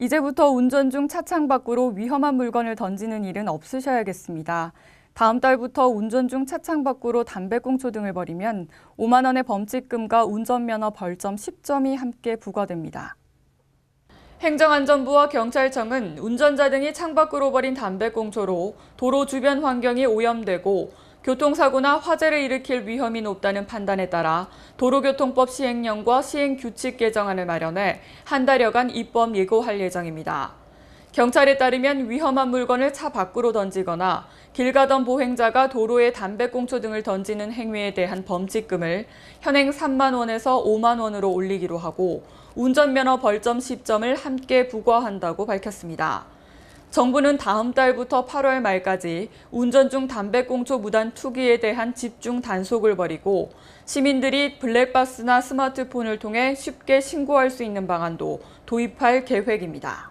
이제부터 운전 중 차창 밖으로 위험한 물건을 던지는 일은 없으셔야겠습니다. 다음 달부터 운전 중 차창 밖으로 담배꽁초 등을 버리면 5만 원의 범칙금과 운전면허 벌점 10점이 함께 부과됩니다. 행정안전부와 경찰청은 운전자 등이 창밖으로 버린 담배꽁초로 도로 주변 환경이 오염되고 교통사고나 화재를 일으킬 위험이 높다는 판단에 따라 도로교통법 시행령과 시행규칙 개정안을 마련해 한 달여간 입법 예고할 예정입니다. 경찰에 따르면 위험한 물건을 차 밖으로 던지거나 길 가던 보행자가 도로에 담배꽁초 등을 던지는 행위에 대한 범칙금을 현행 3만 원에서 5만 원으로 올리기로 하고 운전면허 벌점 10점을 함께 부과한다고 밝혔습니다. 정부는 다음 달부터 8월 말까지 운전 중 담배꽁초 무단 투기에 대한 집중 단속을 벌이고 시민들이 블랙박스나 스마트폰을 통해 쉽게 신고할 수 있는 방안도 도입할 계획입니다.